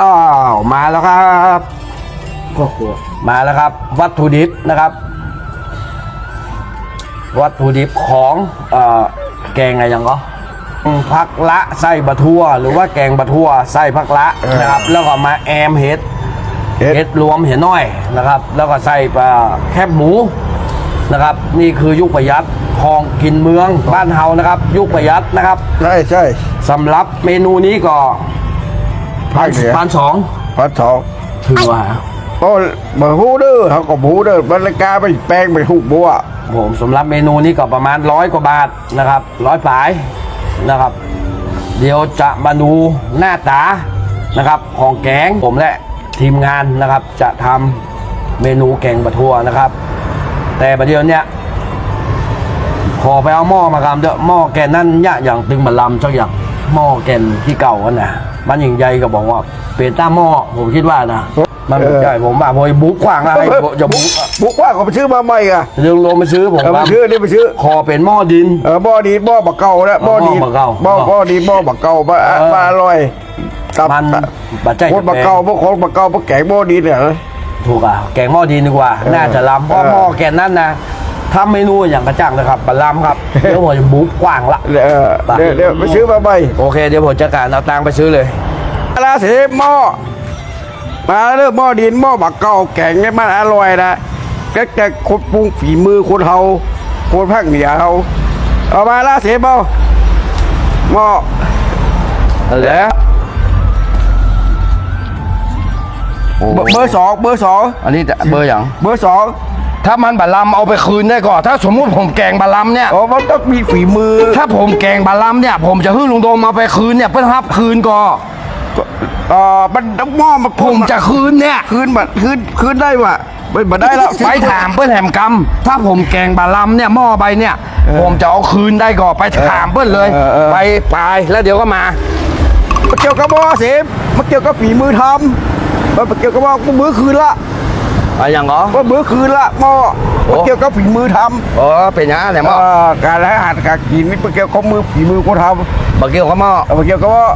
อ้าวมาแล้วครับครอบครัวมาแล้วครับ วัตถุดิบนะครับ วัตถุดิบของเอ่อแกงอะไรอย่างก็ผักละไส้บะทั่ว หรือว่าแกงบะทั่วไส้ผักละนะครับ แล้วก็มาแอมเห็ดเฮ็ดเห็ดรวมเห็ดน้อยนะครับ แล้วก็ใส่ปลาแคบหมูนะครับ นี่คือยุคประหยัดของกินเมืองบ้านเฮานะครับ ยุคประหยัดนะครับ ใช่ใช่สำหรับเมนูนี้ก็ ภาคเหนือพันสองพันสองถือว่าก็มาฮู้เด้อเขาก็ฮู้เด้อบรรยากาศไปแปลงไปฮู้บัวผมสำหรับเมนูนี้ก็ประมาณร้อยกว่าบาทนะครับร้อยปลายนะครับ เดี๋ยวจะมาดูหน้าตานะครับ ของแกงผมและทีมงานนะครับ จะทำเมนูแกงบะทั่วนะครับ แต่ประเดี๋ยวเนี้ยขอไปเอาหม้อมากำเด้อหม้อแกนนั่นเนี่ยอย่างตึงบัลลัมสักอย่าง หม้อแกนที่เก่ากันนะมันอย่างใหญ่ก็บอกว่าเปลี่ยนต้าหม้อผมคิดว่านะมันไม่ใช่ผมว่าพอบุ๊กขวางอะไรจะบุ๊กบุกว่าเขาไปซื้อมาใหม่อะเรื่องลงไปซื้อผมเอาไปว่าซื้อนี่ไปซื้อคอเป็นหม้อดินเออบ่อดีบ่อบักเก่าแล้วบ่อดีบ่อบักเก่าบ่อบ่อดีบ่อบักเก่าบ่เออบ่อร่อยตับมันบาดใจคนบักเก่าบ่คนบักเก่าบ่แกงบ่อดีเนี่ยถูกอะแกงหม้อดินดีกว่า น่าจะล้ำเพราะเออหม้อแกนนั่นนะ ทำเมนูอย่างกระจ่างเลยครับบัลลัมครับ เดี๋ยวผมจะบุ๊กกว้างละเออเดี๋ยวเดี๋ยวไปซื้อมาใหม่โอเค เดี๋ยวผมจัดการเอาตังค์ไปซื้อเลยราศีหม้อมาเริ่มหม้อดินหม้อบักเก่าแกงเนี่ยมันอร่อยนะแต่แต่คนปรุงฝีมือคนเฮาคนภาคเหนือเฮาเอามาราศีหม้อหม้อแล้วเบอร์เบอร์สองเบอร์สองอันนี้เบอร์อย่างเบอร์สอง ถ้ามันบัลลัมเอาไปคืนได้ก่อน ถ้าสมมุติผมแกงบัลลัมเนี่ย อ๋อมันต้องมีฝีมือถ้าผมแกงบัลลัมเนี่ย ผมจะให้ลุงโดมเอาไปคืนเนี่ยเพื่อรับคืนก่อนเอ่อมันต้องหม้อมาผมจะคืนเนี่ย คืนบัดคืนคืนได้วะไม่บัดได้แล้วไปถามเพื่อนแหมกำถ้าผมแกงบาลัมเนี่ยหม้อใบเนี่ย ผมจะเอาคืนได้ก่อนไปถามเพื่อนเลยเออเออไปไปแล้วเดี๋ยวก็มามันเกี่ยวกับหม้อเสมมันเกี่ยวกับฝีมือทำมันเกี่ยวกับว่ากูมือคืนละ อะไรอย่างเหรอว่ามือคืนละหม้อโอ้มันเกี่ยวกับฝีมือทำเออเป็นอย่างนั้นแหละหม้อเอ่อการให้อาหารการกินนี่เป็นเกี่ยวกับมือฝีมือคนทบักเกี่ยวกับหม้อำเอาไปเกี่ยวกับว่า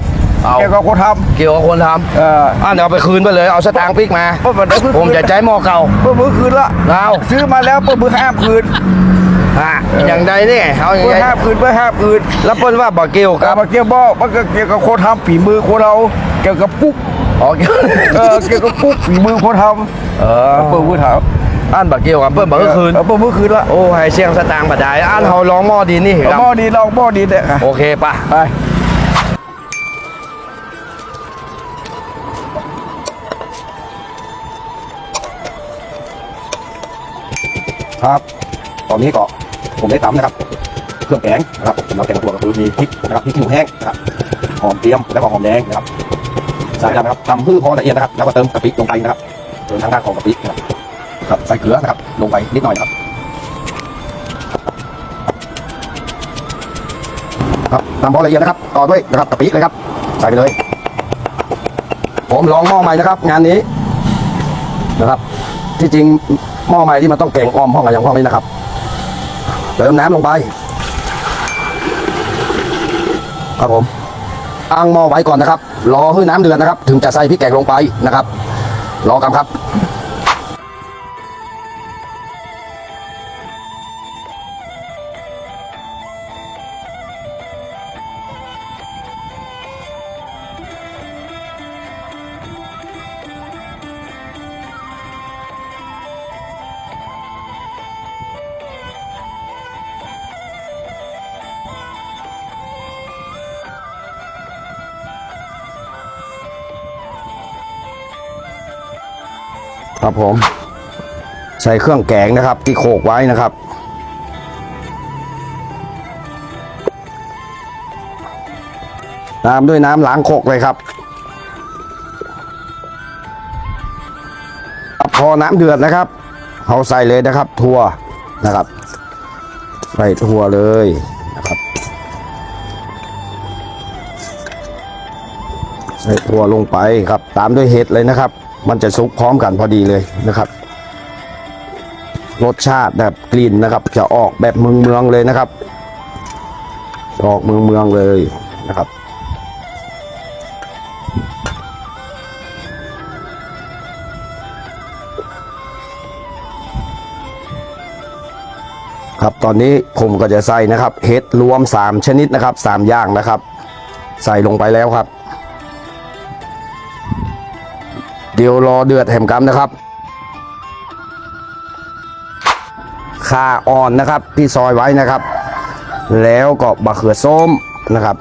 เอาเกี่ยวกับคนทเกี่ยวกับคนทำเออำอะเดี๋ยวเอาไปคืนไปเลยเอาสตางค์ปิ๊กมาเพราะมันได้คืนผมจะใช้หม้อเก่าเพื่อมือคืนละเอาซื้อมาแล้วเพื่อมือห้ามคืนอะอย่างใดนี่เอาอย่างเพื่อไรห้ามคืนเพื่อห้ามคืนแล้วเปิ้ลว่าบักเกี่ยวกากัรบมาเกี่ยวบ่มันก็เกี่ยวกับคนทำฝีมือคนเราเกี่ยวกับปุ๊ก อ๋อเกี่ยวเออเกี่ยวกับปุ๊กฝีมือคนทเออำเปิดมือถามอ่านบักเกี่ยวกับเปิ้ลบักคืนเออเปิดมือคืนละโอ้ให้เสียงสตางค์บัดได้อ่านเขาลองหม้อดีนี่เหรเอาอหม้อดีลองหม้อดีเนี่ยอะโอเคป่ะไปครับตอนนี้ก็ผมได้ตำนะครับเครื่องแกงนะครับสำหรับแกงตัวก็คือมีพริกนะครับพริกขี้หนูแห้งนะครับหอมเจียมแล้วก็หอมแดงนะครับ ใส่นะครับทำพืชพอละเอียดนะครับ แล้วก็เติมกะปิลงไปนะครับเติมทางด้านของกะปินะครับใส่เกลือนะครับ ลงไปนิดหน่อยครับครับทำพอละเอียดนะครับ ต่อด้วยนะครับกะปิเลยครับ ใส่ไปเลย ผมลองหม้อใหม่นะครับ งานนี้นะครับ ที่จริงหม้อใหม่ที่มันต้องแกงออมห้องอะไรอย่างห้องนี้นะครับ เติมน้ำลงไป ครับผม อ้างหม้อไว้ก่อนนะครับ รอให้น้ำเดือดนะครับ ถึงจะใส่พริกแกงลงไปนะครับ รอกันครับ ครับผม ใส่เครื่องแกงนะครับ ที่โขกไว้นะครับ ตามด้วยน้ำล้างโคกเลยครับครับพอน้ำเดือดนะครับเอาใส่เลยนะครับ ทั่วนะครับ ใส่ทั่วเลยนะครับใส่ทั่วลงไปครับ ตามด้วยเห็ดเลยนะครับ มันจะซุกพร้อมกันพอดีเลยนะครับรสชาติแบบกลิ่นนะครับ จะออกแบบเมืองเมืองเลยนะครับ ออกเมืองเมืองเลยนะครับ ครับตอนนี้ผมก็จะใส่นะครับเห็ดรวม 3 ชนิดนะครับ 3 อย่างนะครับ ใส่ลงไปแล้วครับ เดี๋ยวรอเดือดแหมกำนะครับข่าอ่อนนะครับที่ซอยไว้นะครับ แล้วก็บะเขือส้มนะครับ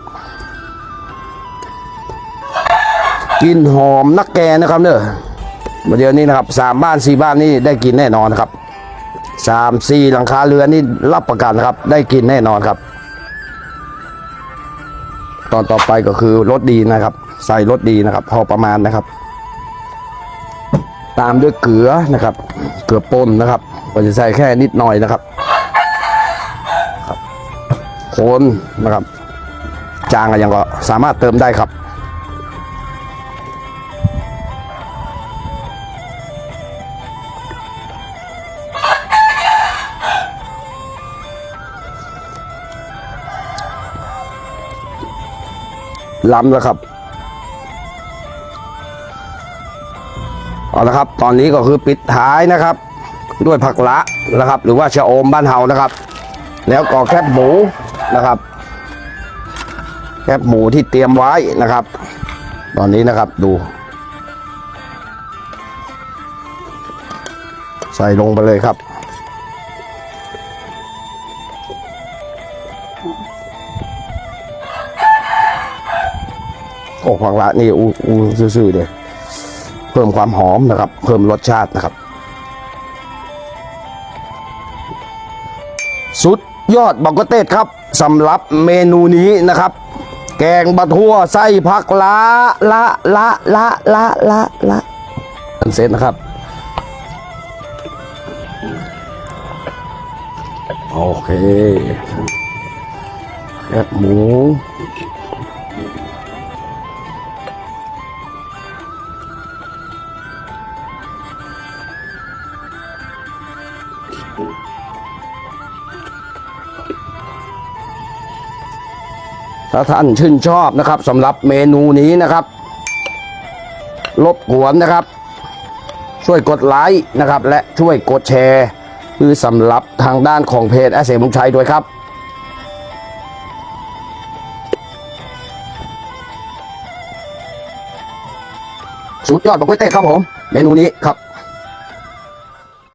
กินหอมนักแกนะครับเนอะเดี๋ยวนี้นะครับสามบ้านสี่บ้านนี่ได้กินแน่นอนครับสามสี่หลังคาเรือนนี่รับประกันครับ ได้กินแน่นอนครับ ตอนต่อไปก็คือรสดีนะครับ ใส่รสดีนะครับ พอประมาณนะครับ ตามด้วยเกลือนะครับ เกลือป่นนะครับก็จะใส่แค่นิดหน่อยนะครับครับคนนะครับ จางก็ยังก็สามารถเติมได้ครับ ล้ำแล้วครับ เอาละครับ ตอนนี้ก็คือปิดท้ายนะครับ ด้วยผักละนะครับ หรือว่าชะอมบ้านเฮานะครับ แล้วก็แคบหมูนะครับ แคบหมูที่เตรียมไว้นะครับ ตอนนี้นะครับดู ใส่ลงไปเลยครับโอ้ผักละนี่อูอูซื่อๆเลย พิ่มความหอมนะครับ เพิ่มรสชาตินะครับ สุดยอดบังกเตศครับสำหรับเมนูนี้นะครับ แกงบะทั่วไส้ผักละละละละละละละเสร็จนะครับ โอเคแคบหมู ถ้าท่านชื่นชอบนะครับสำหรับเมนูนี้นะครับ รบกวนนะครับ ช่วยกดไลค์นะครับ และช่วยกดแชร์คือสำหรับทางด้านของเพจแอสเซมุงชัยด้วยครับสุดยอดบอกก๋วยเตี๋ยวครับผม เมนูนี้ครับ